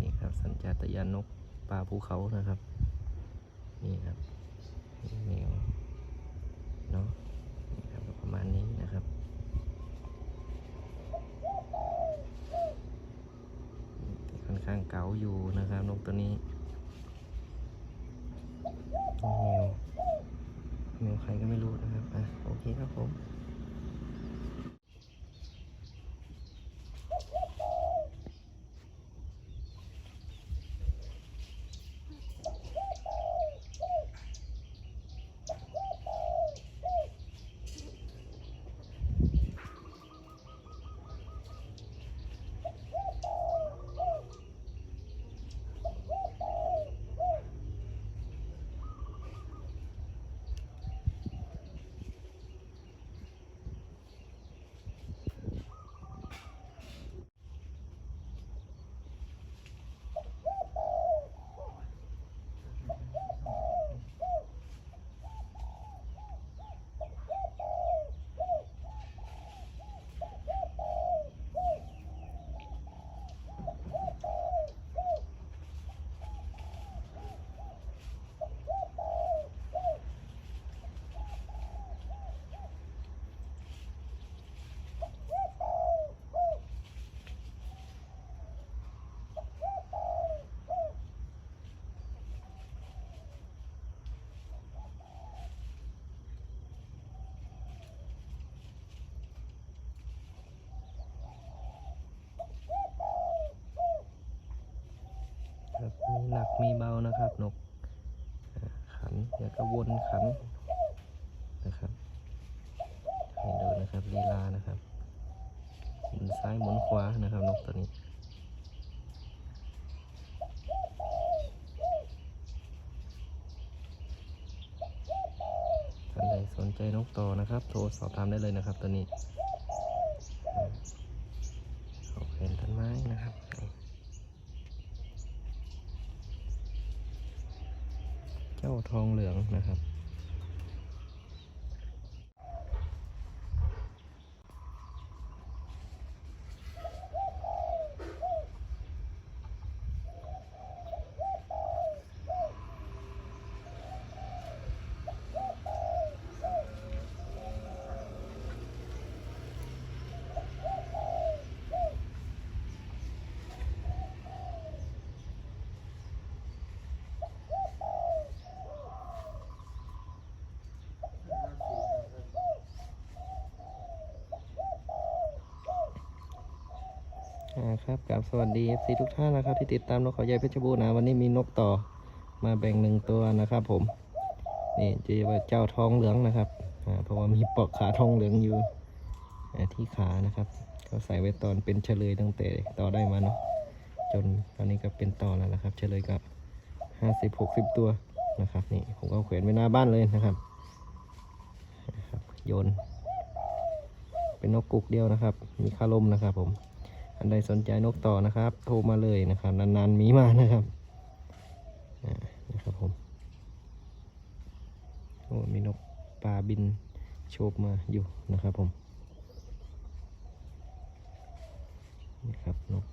นี่ครับ สัญชาตญาณนกป่าภูเขานะครับ นี่ครับแมวเนาะครับประมาณนี้นะครับ ค่อนข้างเก๋าอยู่นะครับ นกตัวนี้แมวแมวใครก็ไม่รู้นะครับอะโอเคครับผม กมีเบานะครับ นกขันเดี๋ยวก็วนขันนะครับให้ดูนะครับลีลานะครับหมุนซ้ายหมุนขวานะครับ นกตัวนี้ท่านใดสนใจนกต่อนะครับ โทรสอบถามได้เลยนะครับตัวนี้อ่าเอาแขวนต้นไม้นะครับนี่ เจ้าทองเหลืองนะครับ ครับกับสวัสดี FC ทุกท่านนะครับ ที่ติดตามนกเขาใหญ่เพชรบูรณ์นะ วันนี้มีนกต่อมาแบ่งหนึ่งตัวนะครับผม นี่จะว่าเจ้าทองเหลืองนะครับเพราะว่ามีปลอกขาทองเหลืองอยู่ที่ขานะครับเขาใส่ไว้ตอนเป็นเฉลยตั้งแต่ต่อได้มาเนาะจนตอนนี้ก็เป็นต่อแล้วนะครับ เฉลยก็ห้าสิบหกสิบตัวนะครับนี่ผมก็แขวนไว้หน้าบ้านเลยนะครับนะครับโยน เป็นนกกุกเดียวนะครับ มีคาลมนะครับผม อันใดสนใจนกต่อนะครับ โทรมาเลยนะครับ นานๆมีมานะครับนะครับผมโอ้มีนกปลาบินโชบมาอยู่นะครับผมนี่ครับนก